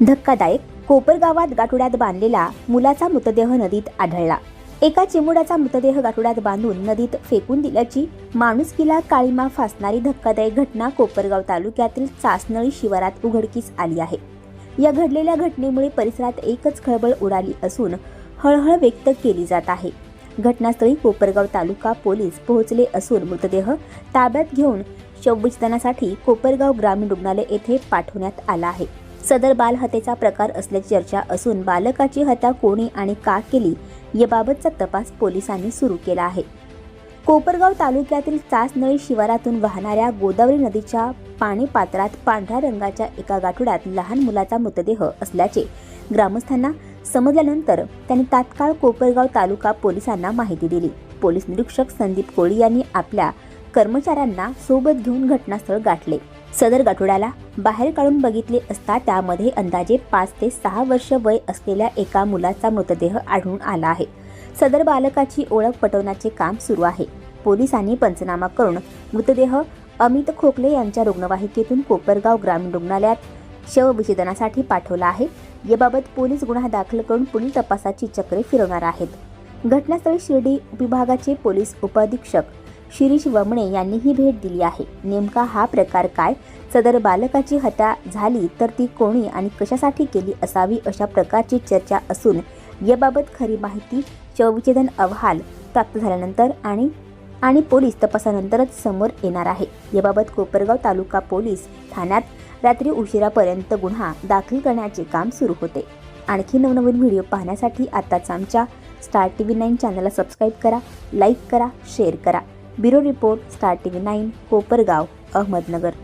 धक्कादायक कोपरगावात गाठोड्यात बांधलेला मुलाचा मृतदेह नदीत आढळला. एका चिमुडाचा मृतदेह गाठोड्यात बांधून नदीत फेकून दिल्याची माणुसकीला काळीमा फासणारी धक्कादायक घटना कोपरगाव तालुक्यातील चासनळी शिवारात उघडकीस आली आहे. या घडलेल्या घटनेमुळे परिसरात एकच खळबळ उडाली असून हळहळ व्यक्त केली जात आहे. घटनास्थळी कोपरगाव तालुका पोलीस पोहोचले असून मृतदेह ताब्यात घेऊन शवविच्छेदनासाठी कोपरगाव ग्रामीण रुग्णालय येथे पाठवण्यात आला आहे. सदर बालहत्येचा प्रकार असल्याची चर्चा असून बालकाची हत्या कोणी आणि का केली याबाबतचा तपास पोलिसांनी सुरू केला आहे. कोपरगाव तालुक्यातील चासनळी शिवारातून वाहणाऱ्या गोदावरी नदीच्या पाणी पात्रात पांढऱ्या रंगाच्या एका गाठोड्यात लहान मुलाचा मृतदेह असल्याचे ग्रामस्थांना समजल्यानंतर त्यांनी तात्काळ कोपरगाव तालुका पोलिसांना माहिती दिली. पोलीस निरीक्षक संदीप कोळी यांनी आपल्या कर्मचाऱ्यांना सोबत घेऊन घटनास्थळ गाठले. सदर गाठोड्याला बाहेर काढून बघितले असता त्यामध्ये अंदाजे पाच ते सहा वर्ष वय असलेल्या एका मुलाचा मृतदेह आढळून आला आहे. सदर बालकाची ओळख पटवण्याचे काम सुरू आहे. पोलिसांनी पंचनामा करून मृतदेह अमित खोकले यांच्या रुग्णवाहिकेतून कोपरगाव ग्रामीण रुग्णालयात शवविच्छेदनासाठी पाठवला आहे. याबाबत पोलीस गुन्हा दाखल करून पुढील तपासाची चक्रे फिरवणार आहेत. घटनास्थळी शिर्डी विभागाचे पोलीस उपअधीक्षक शिरीष वमणे यांनीही भेट दिली आहे. नेमका हा प्रकार काय? सदर बालकाची हत्या झाली तर ती कोणी आणि कशासाठी केली असावी अशा प्रकारची चर्चा असून याबाबत खरी माहिती शवविच्छेदन अहवाल प्राप्त झाल्यानंतर आणि आणि पोलीस तपासानंतरच समोर येणार आहे. याबाबत कोपरगाव तालुका पोलीस ठाण्यात रात्री उशिरापर्यंत गुन्हा दाखल करण्याचे काम सुरू होते. आणखी नवनवीन व्हिडिओ पाहण्यासाठी आताच आमच्या स्टार टी व्ही नाईन चॅनलला सबस्क्राईब करा लाईक करा शेअर करा. Bureau report starting nine Kopargaon Ahmednagar.